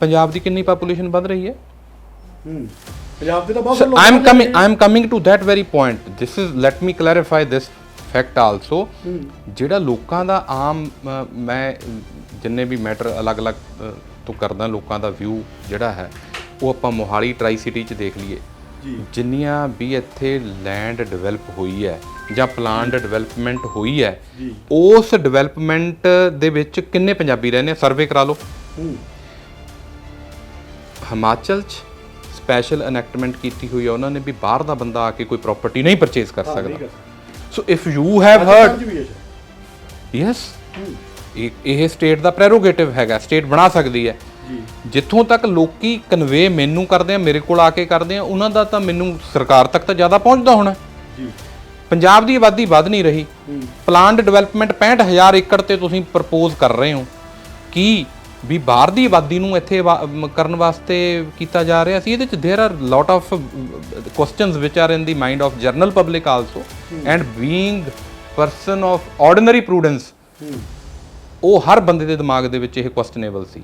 ਪੰਜਾਬ ਦੀ ਕਿੰਨੀ ਪਾਪੂਲੇਸ਼ਨ ਵੱਧ ਰਹੀ ਹੈ ਹੂੰ ਪੰਜਾਬ ਦੇ ਤਾਂ ਬਹੁਤ ਲੋਕ ਬਾਹਰ coming. ਜਾਂਦੇ I am coming to that very point. This is. Let me clarify this fact also. ਜਿਹੜਾ ਲੋਕਾਂ ਦਾ ਆਮ ਮੈਂ ਜਿੰਨੇ ਵੀ ਮੈਟਰ ਅਲੱਗ-ਅਲੱਗ ਤੋਂ ਕਰਦਾ ਲੋਕਾਂ ਦਾ ਵਿਊ ਜਿਹੜਾ ਹੈ ਉਹ ਆਪਾਂ ਮੋਹਾਲੀ ਟਰਾਈ ਸਿਟੀ 'ਚ ਦੇਖ ਲਈਏ। ਜਿੰਨੀਆਂ ਵੀ ਇੱਥੇ ਲੈਂਡ ਡਿਵੈਲਪ ਹੋਈ ਹੈ ਜਾਂ ਪਲਾਨਡ ਡਿਵੈਲਪਮੈਂਟ ਹੋਈ ਹੈ। ਉਸ ਡਿਵੈਲਪਮੈਂਟ ਦੇ ਵਿੱਚ ਕਿੰਨੇ ਪੰਜਾਬੀ ਰਹਿੰਦੇ ਸਰਵੇ ਕਰਾ ਲਓ ਹਿਮਾਚਲ 'ਚ ਸਪੈਸ਼ਲ ਐਨੈਕਟਮੈਂਟ ਕੀਤੀ ਹੋਈ ਹੈ ਉਹਨਾਂ ਨੇ ਵੀ ਬਾਹਰ ਦਾ ਬੰਦਾ ਆ ਕੇ ਕੋਈ ਪ੍ਰਾਪਰਟੀ ਨਹੀਂ ਪਰਚੇਸ ਕਰ ਸਕਦਾ। So if you have heard. Yes ਇਹ ਸਟੇਟ ਦਾ ਪ੍ਰੈਰੋਗੇਟਿਵ ਹੈਗਾ ਸਟੇਟ ਬਣਾ ਸਕਦੀ ਹੈ। ਜੀ। ਜਿੱਥੋਂ ਤੱਕ ਲੋਕੀ ਕਨਵੇ ਮੈਨੂੰ ਕਰਦੇ ਆ ਮੇਰੇ ਕੋਲ ਆ ਕੇ ਕਰਦੇ ਆ ਉਹਨਾਂ ਦਾ ਤਾਂ ਮੈਨੂੰ ਸਰਕਾਰ ਤੱਕ ਤਾਂ ਜ਼ਿਆਦਾ ਪਹੁੰਚਦਾ ਹੋਣਾ। ਜੀ। ਪੰਜਾਬ ਦੀ ਆਬਾਦੀ ਵੱਧ ਨਹੀਂ ਰਹੀ। ਪਲਾਨਡ ਡਿਵੈਲਪਮੈਂਟ 65000 ਏਕੜ ਤੇ ਤੁਸੀਂ ਪ੍ਰਪੋਜ਼ ਕਰ ਰਹੇ ਹੋ। ਕੀ ਵੀ ਬਾਹਰ ਦੀ ਆਬਾਦੀ ਨੂੰ ਇੱਥੇ ਵਾ- ਮ- ਕਰਨ ਵਾਸਤੇ ਕੀਤਾ ਜਾ ਰਿਹਾ ਸੀ ਇਹਦੇ ਚ there are lot of questions which are in the mind of general public also and being person of ordinary prudence ਹੂੰ ਉਹ ਹਰ ਬੰਦੇ ਦੇ ਦਿਮਾਗ ਦੇ ਵਿੱਚ ਇਹ ਕੁਐਸਚਨੇਬਲ ਸੀ